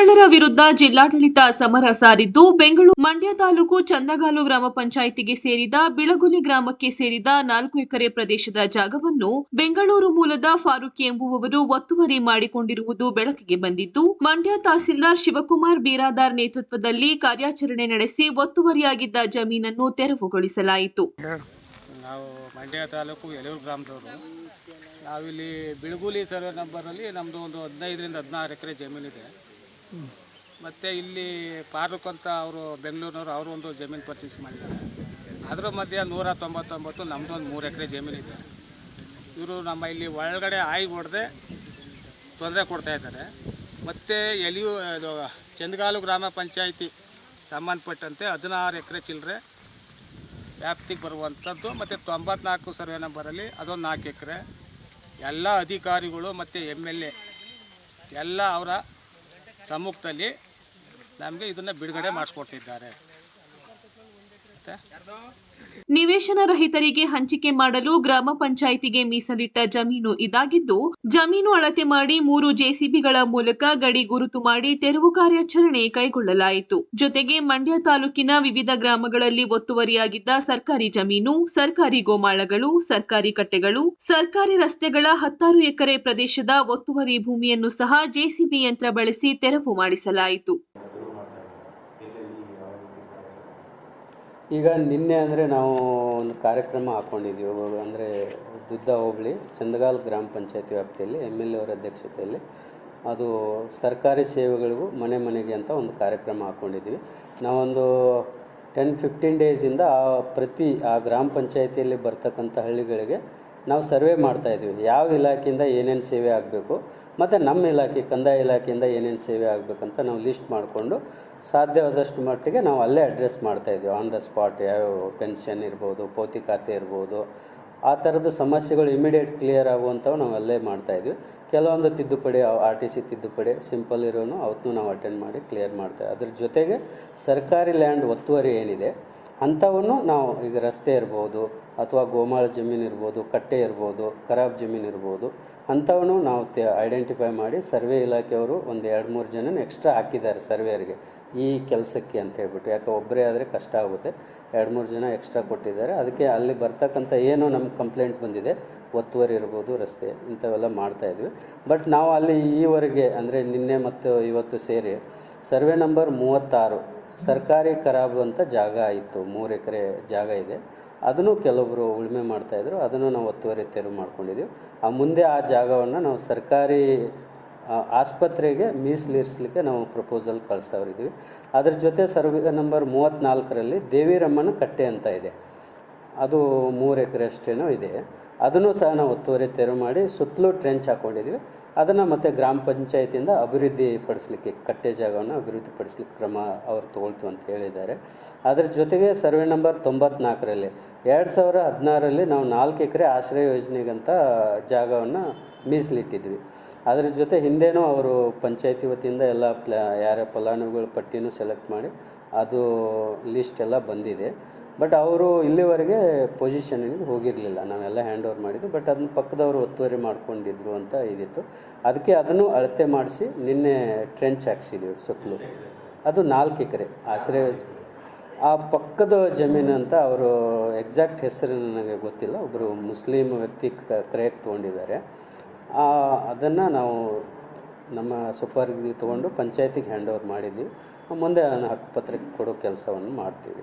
ಕಳ್ಳರ ವಿರುದ್ಧ ಜಿಲ್ಲಾಡಳಿತ ಸಮರ ಸಾರಿದ್ದು, ಬೆಂಗಳೂರು ಮಂಡ್ಯ ತಾಲೂಕು ಚಂದಗಾಲು ಗ್ರಾಮ ಪಂಚಾಯಿತಿಗೆ ಸೇರಿದ ಬಿಳಗುಲಿ ಗ್ರಾಮಕ್ಕೆ ಸೇರಿದ ನಾಲ್ಕು ಎಕರೆ ಪ್ರದೇಶದ ಜಾಗವನ್ನು ಬೆಂಗಳೂರು ಮೂಲದ ಫಾರೂಕ್ ಎಂಬುವವರು ಒತ್ತುವರಿ ಮಾಡಿಕೊಂಡಿರುವುದು ಬೆಳಕಿಗೆ ಬಂದಿದ್ದು, ಮಂಡ್ಯ ತಹಸೀಲ್ದಾರ್ ಶಿವಕುಮಾರ್ ಬೀರಾದಾರ್ ನೇತೃತ್ವದಲ್ಲಿ ಕಾರ್ಯಾಚರಣೆ ನಡೆಸಿ ಒತ್ತುವರಿಯಾಗಿದ್ದ ಜಮೀನನ್ನು ತೆರವುಗೊಳಿಸಲಾಯಿತು. ನಾವಿಲ್ಲಿ ಬಿಳುಗುಲಿ ಸರ್ವೆ ನಂಬರಲ್ಲಿ ನಮ್ಮದು ಒಂದು ಹದಿನೈದರಿಂದ ಹದಿನಾರು ಎಕರೆ ಜಮೀನಿದೆ. ಮತ್ತು ಇಲ್ಲಿ ಫಾರೂಕ್ ಅಂತ ಅವರು ಬೆಂಗಳೂರಿನವರು, ಅವರು ಒಂದು ಜಮೀನು ಪರ್ಚೇಸ್ ಮಾಡಿದ್ದಾರೆ. ಅದರ ಮಧ್ಯೆ ನೂರ ತೊಂಬತ್ತೊಂಬತ್ತು ನಮ್ಮದು ಒಂದು ಮೂರು ಎಕರೆ ಜಮೀನಿದೆ ಇವರು ನಮ್ಮ ಇಲ್ಲಿ ಒಳಗಡೆ ಆಯಿ ಹೊಡೆದೆ ತೊಂದರೆ ಕೊಡ್ತಾ ಇದ್ದಾರೆ. ಮತ್ತು ಎಲಿಯು, ಇದು ಚಂದಗಾಲು ಗ್ರಾಮ ಪಂಚಾಯಿತಿ ಸಂಬಂಧಪಟ್ಟಂತೆ ಹದಿನಾರು ಎಕರೆ ಚಿಲ್ಲರೆ ವ್ಯಾಪ್ತಿಗೆ ಬರುವಂಥದ್ದು. ಮತ್ತು ತೊಂಬತ್ನಾಲ್ಕು ಸರ್ವೆ ನಂಬರಲ್ಲಿ ಅದೊಂದು ನಾಲ್ಕು ಎಕರೆ. ಎಲ್ಲ ಅಧಿಕಾರಿಗಳು ಮತ್ತು ಎಂ ಎಲ್ ಎ, ಎಲ್ಲ ಅವರ ಸಮ್ಮುಖದಲ್ಲಿ ನಮಗೆ ಇದನ್ನು ಬಿಡುಗಡೆ ಮಾಡಿಸ್ಕೊಡ್ತಿದ್ದಾರೆ ಮತ್ತು ನಿವೇಶನ ರಹಿತರಿಗೆ ಹಂಚಿಕೆ ಮಾಡಲು ಗ್ರಾಮ ಪಂಚಾಯಿತಿಗೆ ಮೀಸಲಿಟ್ಟ ಜಮೀನು ಇದಾಗಿದ್ದು, ಜಮೀನು ಅಳತೆ ಮಾಡಿ ಮೂರು ಜೆಸಿಬಿಗಳ ಮೂಲಕ ಗಡಿ ಗುರುತು ಮಾಡಿ ತೆರವು ಕಾರ್ಯಾಚರಣೆ ಕೈಗೊಳ್ಳಲಾಯಿತು. ಜೊತೆಗೆ ಮಂಡ್ಯ ತಾಲೂಕಿನ ವಿವಿಧ ಗ್ರಾಮಗಳಲ್ಲಿ ಒತ್ತುವರಿಯಾಗಿದ್ದ ಸರ್ಕಾರಿ ಜಮೀನು, ಸರ್ಕಾರಿ ಗೋಮಾಳಗಳು, ಸರ್ಕಾರಿ ಕಟ್ಟೆಗಳು, ಸರ್ಕಾರಿ ರಸ್ತೆಗಳ ಹತ್ತಾರು ಎಕರೆ ಪ್ರದೇಶದ ಒತ್ತುವರಿ ಭೂಮಿಯನ್ನು ಸಹ ಜೆಸಿಬಿ ಯಂತ್ರ ಬಳಸಿ ತೆರವು ಮಾಡಿಸಲಾಯಿತು. ಈಗ ನಿನ್ನೆ ಅಂದರೆ ನಾವು ಒಂದು ಕಾರ್ಯಕ್ರಮ ಹಾಕ್ಕೊಂಡಿದ್ದೀವಿ ಅಂದರೆ ದುದ್ದ ಹೋಬಳಿ, ಚಂದಗಾಲ್ ಗ್ರಾಮ ಪಂಚಾಯತಿ ವ್ಯಾಪ್ತಿಯಲ್ಲಿ, ಎಂ ಎಲ್ ಎ ಅವರ ಅಧ್ಯಕ್ಷತೆಯಲ್ಲಿ. ಅದು ಸರ್ಕಾರಿ ಸೇವೆಗಳಿಗೂ ಮನೆ ಮನೆಗೆ ಅಂತ ಒಂದು ಕಾರ್ಯಕ್ರಮ ಹಾಕ್ಕೊಂಡಿದ್ದೀವಿ ನಾವೊಂದು ಟೆನ್ ಫಿಫ್ಟೀನ್ ಡೇಸಿಂದ ಪ್ರತಿ ಆ ಗ್ರಾಮ ಪಂಚಾಯತಿಯಲ್ಲಿ ಬರ್ತಕ್ಕಂಥ ಹಳ್ಳಿಗಳಿಗೆ ನಾವು ಸರ್ವೆ ಮಾಡ್ತಾ ಇದ್ದೀವಿ. ಯಾವ ಇಲಾಖೆಯಿಂದ ಏನೇನು ಸೇವೆ ಆಗಬೇಕು, ಮತ್ತು ನಮ್ಮ ಇಲಾಖೆ, ಕಂದಾಯ ಇಲಾಖೆಯಿಂದ ಏನೇನು ಸೇವೆ ಆಗಬೇಕಂತ ನಾವು ಲಿಸ್ಟ್ ಮಾಡಿಕೊಂಡು ಸಾಧ್ಯವಾದಷ್ಟು ಮಟ್ಟಿಗೆ ನಾವು ಅಲ್ಲೇ ಅಡ್ರೆಸ್ ಮಾಡ್ತಾ ಇದ್ದೀವಿ. ಆನ್ ದ ಸ್ಪಾಟ್ ಯಾವ ಪೆನ್ಷನ್ ಇರ್ಬೋದು, ಪೋತಿ ಖಾತೆ ಇರ್ಬೋದು, ಆ ಥರದ ಸಮಸ್ಯೆಗಳು ಇಮಿಡಿಯೇಟ್ ಕ್ಲಿಯರ್ ಆಗುವಂಥವು ನಾವು ಅಲ್ಲೇ ಮಾಡ್ತಾಯಿದ್ವಿ ಕೆಲವೊಂದು ತಿದ್ದುಪಡಿ ಆರ್ ಟಿ ಸಿ ತಿದ್ದುಪಡಿ ಸಿಂಪಲ್ ಇರೋನು ಅವತ್ತೂ ನಾವು ಅಟೆಂಡ್ ಮಾಡಿ ಕ್ಲಿಯರ್ ಮಾಡ್ತೇವೆ ಅದ್ರ ಜೊತೆಗೆ ಸರ್ಕಾರಿ ಲ್ಯಾಂಡ್ ಒತ್ತುವರಿ ಏನಿದೆ ಅಂಥವನ್ನು ನಾವು ಈಗ ರಸ್ತೆ ಇರ್ಬೋದು ಅಥವಾ ಗೋಮಾಳ ಜಮೀನು ಇರ್ಬೋದು, ಕಟ್ಟೆ ಇರ್ಬೋದು ಖರಾಬ್ ಜಮೀನು ಇರ್ಬೋದು, ಅಂಥವನ್ನು ನಾವು ತೆ ಐಡೆಂಟಿಫೈ ಮಾಡಿ ಸರ್ವೆ ಇಲಾಖೆಯವರು ಒಂದು ಎರಡು ಮೂರು ಜನನ ಎಕ್ಸ್ಟ್ರಾ ಹಾಕಿದ್ದಾರೆ ಸರ್ವೇಯರ್ಗೆ ಈ ಕೆಲಸಕ್ಕೆ ಅಂತ ಹೇಳ್ಬಿಟ್ಟು. ಯಾಕೆ ಒಬ್ಬರೇ ಆದರೆ ಕಷ್ಟ ಆಗುತ್ತೆ. ಎರಡು ಮೂರು ಜನ ಎಕ್ಸ್ಟ್ರಾ ಕೊಟ್ಟಿದ್ದಾರೆ. ಅದಕ್ಕೆ ಅಲ್ಲಿ ಬರ್ತಕ್ಕಂಥ ಏನು ನಮ್ಮ ಕಂಪ್ಲೇಂಟ್ ಬಂದಿದೆ. ಒತ್ತುವರಿ ಇರ್ಬೋದು, ರಸ್ತೆ ಇಂಥವೆಲ್ಲ ಮಾಡ್ತಾಯಿದ್ವಿ ಬಟ್ ನಾವು ಅಲ್ಲಿ ಈವರೆಗೆ ಅಂದರೆ ನಿನ್ನೆ ಮತ್ತು ಇವತ್ತು ಸೇರಿ ಸರ್ವೆ ನಂಬರ್ ಮೂವತ್ತಾರು ಸರ್ಕಾರಿ ಖರಾಬು ಅಂತ ಜಾಗ ಇತ್ತು ಮೂರು ಎಕರೆ ಜಾಗ ಇದೆ. ಅದನ್ನು ಕೆಲವೊಬ್ಬರು ಉಳುಮೆ ಮಾಡ್ತಾಯಿದ್ರು ಅದನ್ನು ನಾವು ಒತ್ತುವರಿ ತೆರವು ಮಾಡ್ಕೊಂಡಿದ್ದೀವಿ ಆ ಮುಂದೆ ಆ ಜಾಗವನ್ನು ನಾವು ಸರ್ಕಾರಿ ಆಸ್ಪತ್ರೆಗೆ ಮೀಸಲಿರಿಸಲಿಕ್ಕೆ ನಾವು ಪ್ರಪೋಸಲ್ ಕಳಿಸೋರಿದ್ದೀವಿ ಅದ್ರ ಜೊತೆ ಸರ್ವೆ ನಂಬರ್ ಮೂವತ್ತ್ನಾಲ್ಕರಲ್ಲಿ ದೇವಿರಮ್ಮನ ಕಟ್ಟೆ ಅಂತ ಇದೆ. ಅದು ಮೂರು ಎಕರೆ ಅಷ್ಟೇನೋ ಇದೆ. ಅದನ್ನು ಸಹ ನಾವು ಒತ್ತುವರಿ ತೆರವು ಮಾಡಿ ಸುತ್ತಲೂ ಟ್ರೆಂಚ್ ಹಾಕ್ಕೊಂಡಿದ್ದೀವಿ ಅದನ್ನು ಮತ್ತು ಗ್ರಾಮ ಪಂಚಾಯತಿಯಿಂದ ಅಭಿವೃದ್ಧಿ ಪಡಿಸ್ಲಿಕ್ಕೆ, ಕಟ್ಟೆ ಜಾಗವನ್ನು ಅಭಿವೃದ್ಧಿ ಕ್ರಮ ಅವ್ರು ತೊಗೊಳ್ತು ಅಂತ ಹೇಳಿದ್ದಾರೆ. ಅದರ ಜೊತೆಗೆ ಸರ್ವೆ ನಂಬರ್ ತೊಂಬತ್ನಾಲ್ಕರಲ್ಲಿ, ಎರಡು ಸಾವಿರ ಹದಿನಾರರಲ್ಲಿ ನಾವು ನಾಲ್ಕು ಎಕರೆ ಆಶ್ರಯ ಯೋಜನೆಗಂತ ಜಾಗವನ್ನು ಮೀಸಲಿಟ್ಟಿದ್ವಿ. ಅದರ ಜೊತೆ ಹಿಂದೆನೂ ಅವರು ಪಂಚಾಯತಿ ವತಿಯಿಂದ ಎಲ್ಲ ಪ್ಲ, ಯಾರ ಫಲಾನುಭವಿಗಳ ಪಟ್ಟಿನೂ ಸೆಲೆಕ್ಟ್ ಮಾಡಿ ಅದು ಲಿಸ್ಟ್ ಎಲ್ಲ ಬಂದಿದೆ. ಬಟ್ ಅವರು ಇಲ್ಲಿವರೆಗೆ ಪೊಸಿಷನ್ನಿಗೆ ಹೋಗಿರಲಿಲ್ಲ. ನಾವೆಲ್ಲ ಹ್ಯಾಂಡ್ ಓವರ್ ಮಾಡಿದ್ದು ಬಟ್ ಅದನ್ನ ಪಕ್ಕದವರು ಒತ್ತುವರಿ ಮಾಡ್ಕೊಂಡಿದ್ರು ಅಂತ ಇದಿತ್ತು. ಅದಕ್ಕೆ ಅದನ್ನು ಅಳತೆ ಮಾಡಿಸಿ ನಿನ್ನೆ ಟ್ರೆಂಚ್ ಹಾಕ್ಸಿದ್ದೀವಿ ಸುತ್ತಲೂ. ಅದು ನಾಲ್ಕು ಎಕರೆ ಆಶ್ರಯ. ಆ ಪಕ್ಕದ ಜಮೀನು ಅಂತ ಅವರು ಎಕ್ಸಾಕ್ಟ್ ಹೆಸರು ನನಗೆ ಗೊತ್ತಿಲ್ಲ. ಒಬ್ಬರು ಮುಸ್ಲಿಂ ವ್ಯಕ್ತಿ ಕ್ರಯಕ್ಕೆ ತೊಗೊಂಡಿದ್ದಾರೆ. ಅದನ್ನು ನಾವು ನಮ್ಮ ಸುಪರ್ಗಿ ತೊಗೊಂಡು ಪಂಚಾಯತಿಗೆ ಹ್ಯಾಂಡ್ ಓವರ್ ಮಾಡಿದ್ವಿ. ಮುಂದೆ ಹಕ್ಕುಪತ್ರಿಕೆ ಕೊಡೋ ಕೆಲಸವನ್ನು ಮಾಡ್ತೀವಿ.